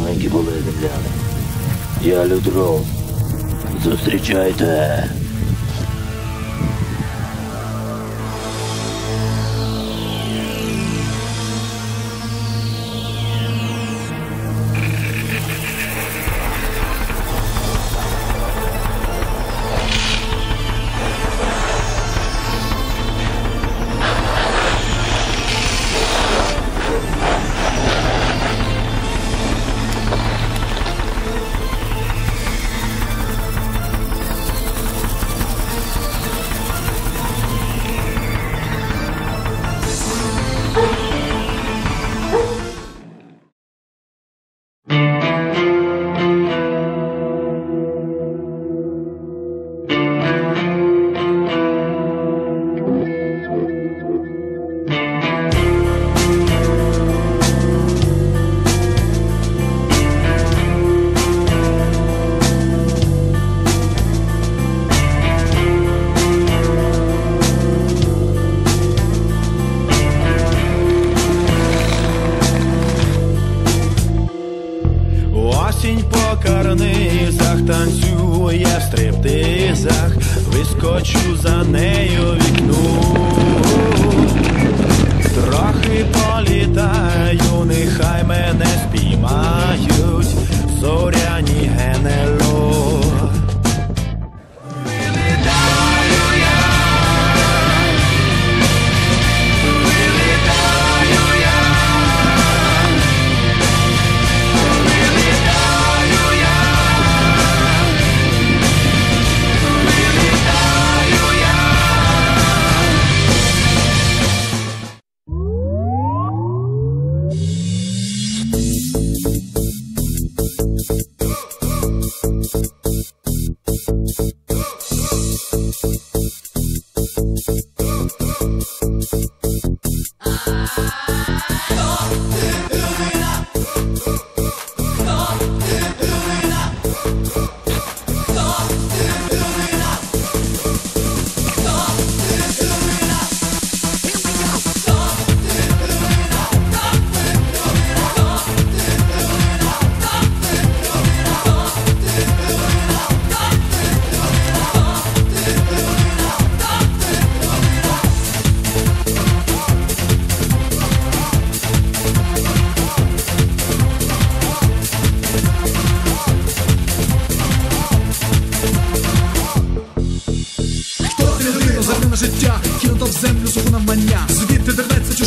здоровенькі були земляни. Я Людров. Зустрічайте.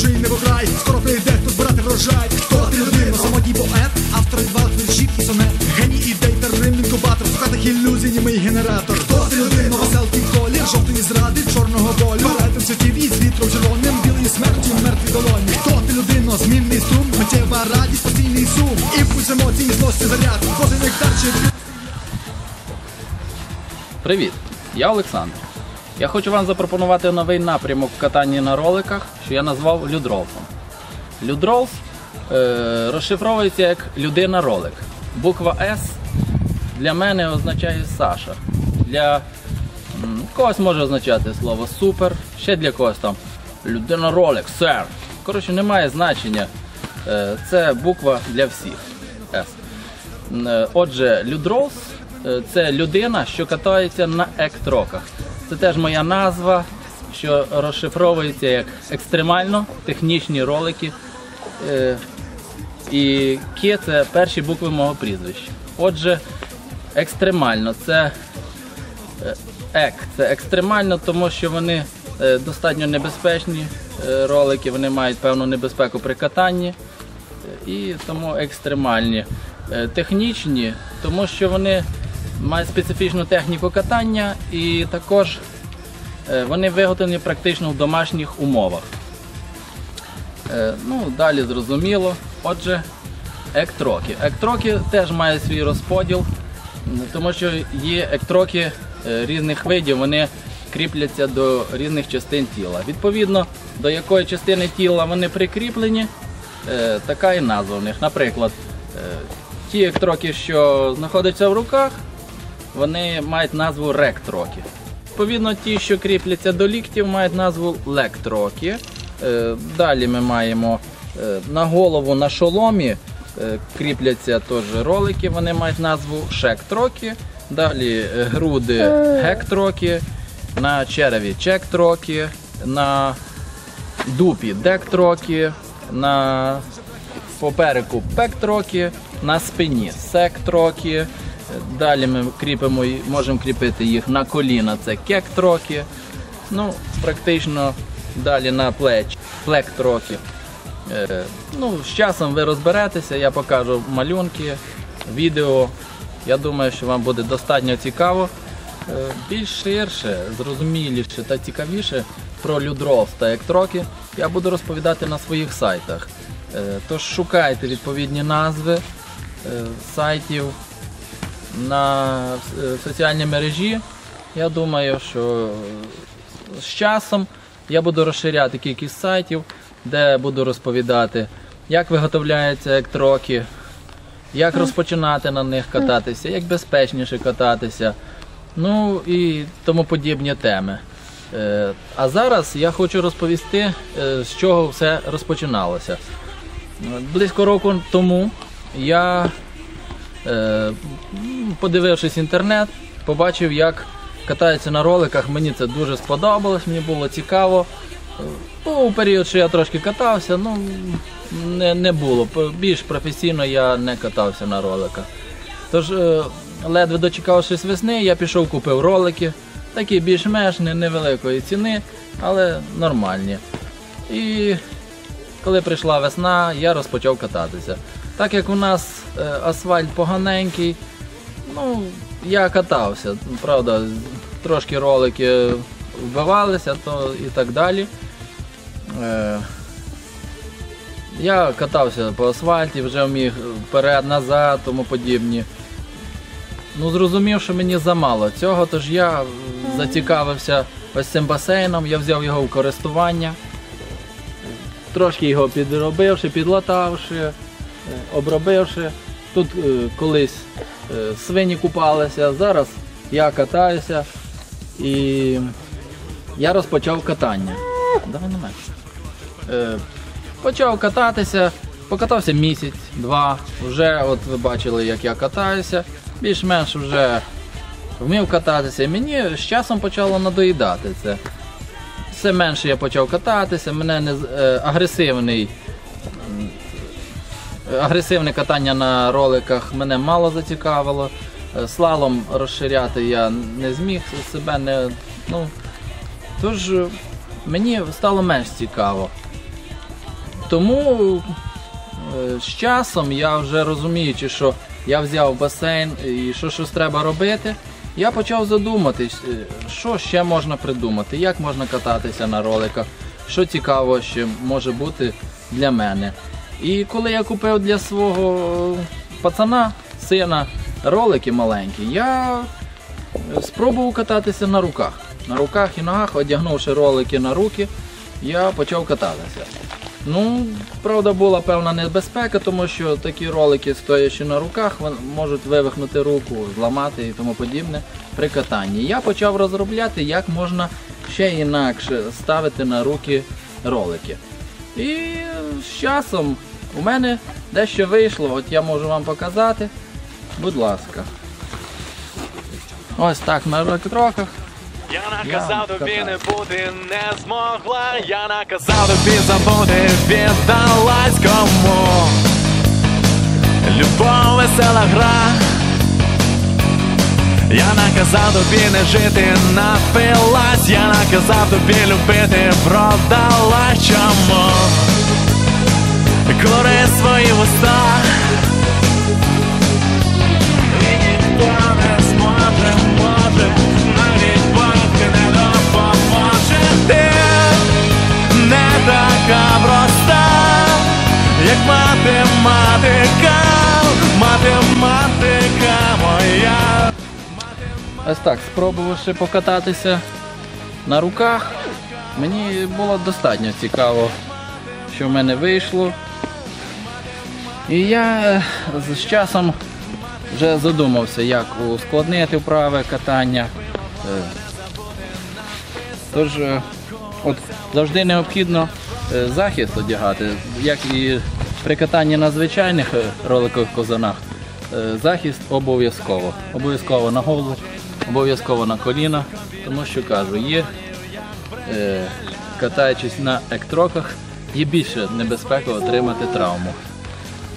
Дернеться чужий небокрай, скоро прийде хто збирати врожай. Хто ти людина, самотній поет, автор відвал віршів і сонет. Геній ідей та рим інкубатор, сухатих ілюзій, німий генератор. Хто ти людина, веселки колір, жовтої зради, чорного болю. Палетом цвітів із вітром червоним, білої смерті, мертвій долоні. Хто ти людина, змінний струм, миттєва радість, постійний сум. І Імпульс емоцій, злості заряд, кожен нектар чи Привіт, я Олександр. Я хочу вам запропонувати новий напрямок в катанні на роликах, що я назвав людролфом. Людролф е, розшифровується як людина-ролик. Буква С для мене означає Саша. Для когось може означати слово супер, ще для когось там людина-ролик, сер. Коротше, немає значення. Е, це буква для всіх. С. Е, Отже, Людролс е, це людина, що катається на ектроках. Це теж моя назва, що розшифровується як екстремально технічні ролики. Е, І Ке це перші букви мого прізвища. Отже, екстремально це е, ек. Це екстремально, тому що вони е, достатньо небезпечні ролики, вони мають певну небезпеку при катанні і тому екстремальні. Технічні, тому що вони мають специфічну техніку катання і також е, вони виготовлені практично в домашніх умовах. Е, Ну, далі зрозуміло. Отже, ектроки. Ектроки теж мають свій розподіл, тому що є ектроки е, різних видів, вони кріпляться до різних частин тіла. Відповідно, до якої частини тіла вони прикріплені, така і назва в них. Наприклад, ті ектроки, що знаходяться в руках, вони мають назву ректроки. Відповідно, ті, що кріпляться до ліктів, мають назву лектроки. Е, Далі ми маємо е, на голову на шоломі е, кріпляться теж ролики, вони мають назву шек-троки. Далі груди гек-троки, на череві чек-троки, на дупі дек-троки, на попереку пек-троки, на спині сек-троки. Далі ми кріпимо, можемо кріпити їх на коліна, це кек-троки. Ну, практично далі на плеч, плек-троки. Е, ну, з часом ви розберетеся, я покажу малюнки, відео. Я думаю, що вам буде достатньо цікаво. Е, Більш ширше, зрозуміліше та цікавіше про людров та ектроки я буду розповідати на своїх сайтах. Е, Тож шукайте відповідні назви сайтів на е, соціальній мережі. Я думаю, що е, з часом я буду розширяти кількість сайтів, де буду розповідати, як виготовляються ектроки, як розпочинати на них кататися, як безпечніше кататися, ну і тому подібні теми. Е, А зараз я хочу розповісти, з чого все розпочиналося. Близько року тому я, подивившись інтернет, побачив, як катаються на роликах. Мені це дуже сподобалось, мені було цікаво. Е, Був період, що я трошки катався, ну не, не було. Більш професійно я не катався на роликах. Тож, е, ледве дочекавшись весни, я пішов купив ролики, такі більш-менш невеликої ціни, але нормальні. І коли прийшла весна, я розпочав кататися. Так як у нас е, асфальт поганенький, ну, я катався. Правда, трошки ролики вбивалися то і так далі. Е, я катався по асфальті, вже міг вперед-назад, тому подібні. Ну, зрозумів, що мені замало цього, тож я зацікавився ось цим басейном, я взяв його в користування, трошки його підробивши, підлатавши, обробивши. Тут е, колись е, свині купалися, зараз я катаюся і я розпочав катання. Давай на мене. Е, почав кататися, покатався місяць, два. Вже от ви бачили, як я катаюся. Більш-менш вже вмів кататися. Мені з часом почало надоїдати це. Все менше я почав кататися, мене не е, агресивний. Агресивне катання на роликах мене мало зацікавило. Е, Слалом розширяти я не зміг себе не. Ну, тож е, мені стало менш цікаво. Тому е, з часом я вже розуміючи, що я взяв басейн і що щось треба робити, я почав задуматись, що ще можна придумати, як можна кататися на роликах, що цікаво ще може бути для мене. І коли я купив для свого пацана, сина, ролики маленькі, я спробував кататися на руках. На руках і ногах, одягнувши ролики на руки, я почав кататися. Ну, правда, була певна небезпека, тому що такі ролики, стоячи на руках, можуть вивихнути руку, зламати і тому подібне при катанні. Я почав розробляти, як можна ще інакше ставити на руки ролики. І з часом у мене дещо вийшло, от я можу вам показати. Будь ласка. Ось так на електроках. Я Я наказав тобі не бути, не змогла. Я наказав тобі забути, віддалась кому. Любов весела гра. Я наказав тобі не жити, напилась. Я наказав тобі любити, продалась чому. Кури свої вуста. І ніхто не зможе, може, навіть батько не допоможе. Ти не така проста, як математика, математика моя. Ось так, спробувавши покататися на руках, мені було достатньо цікаво, що в мене вийшло. І я е, з часом вже задумався, як ускладнити вправи катання. Е, Тож, е, от завжди необхідно захист одягати, як і при катанні на звичайних роликових козанах захист обов'язково. Обов'язково на голову, обов'язково на коліна, тому що кажу, є катаючись на ектроках, є більше небезпека отримати травму.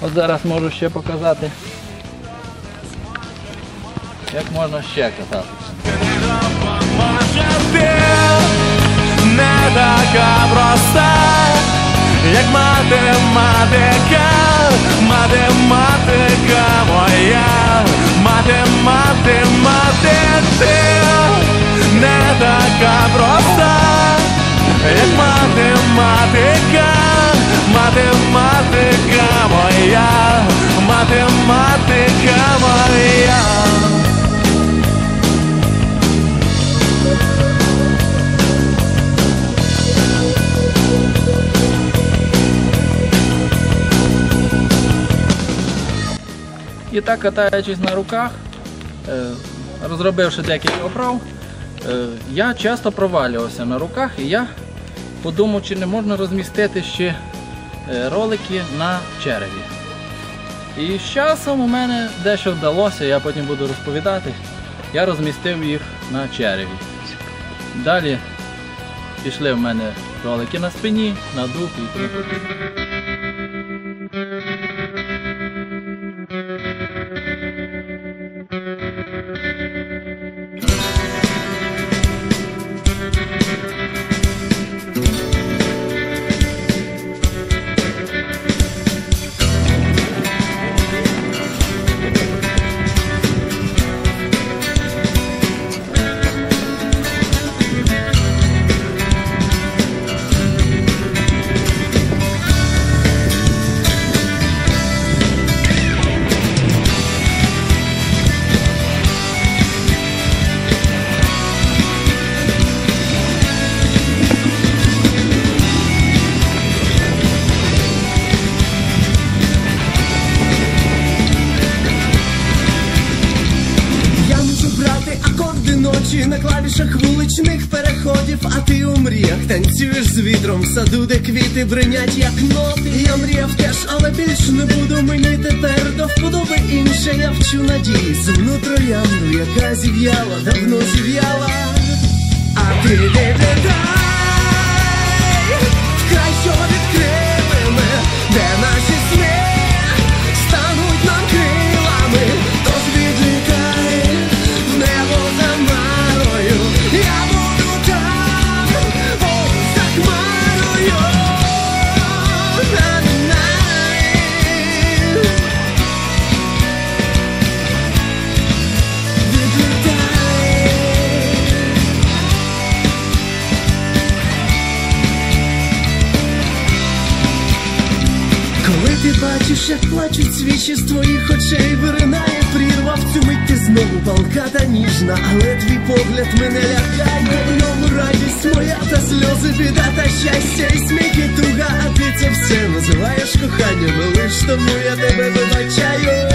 От зараз можу ще показати, як можна ще катати. Не така проста, як математика, математика моя, математи, мати ти не така проста, так катаючись на руках, е, розробивши декілька оправ, е, я часто провалювався на руках і я подумав, чи не можна розмістити ще е, ролики на череві. І з часом у мене дещо вдалося, я потім буду розповідати. Я розмістив їх на череві. Далі пішли в мене ролики на спині, на дупі і тому подібне. Танцюєш з вітром в саду, де квіти бринять, як ноти. Я мріяв теж, але більш не буду мені тепер до вподоби інше. Я вчу надії сумну троянду, яка зів'яла, давно зів'яла. А ти де дай плачуть свічі з твоїх очей, виринає прірва цю мить ти знову палка та ніжна, але твій погляд мене лякає, в ньому радість моя та сльози, біда та щастя, і сміх і туга, а ти це все називаєш коханням, лиш тому я тебе вибачаю,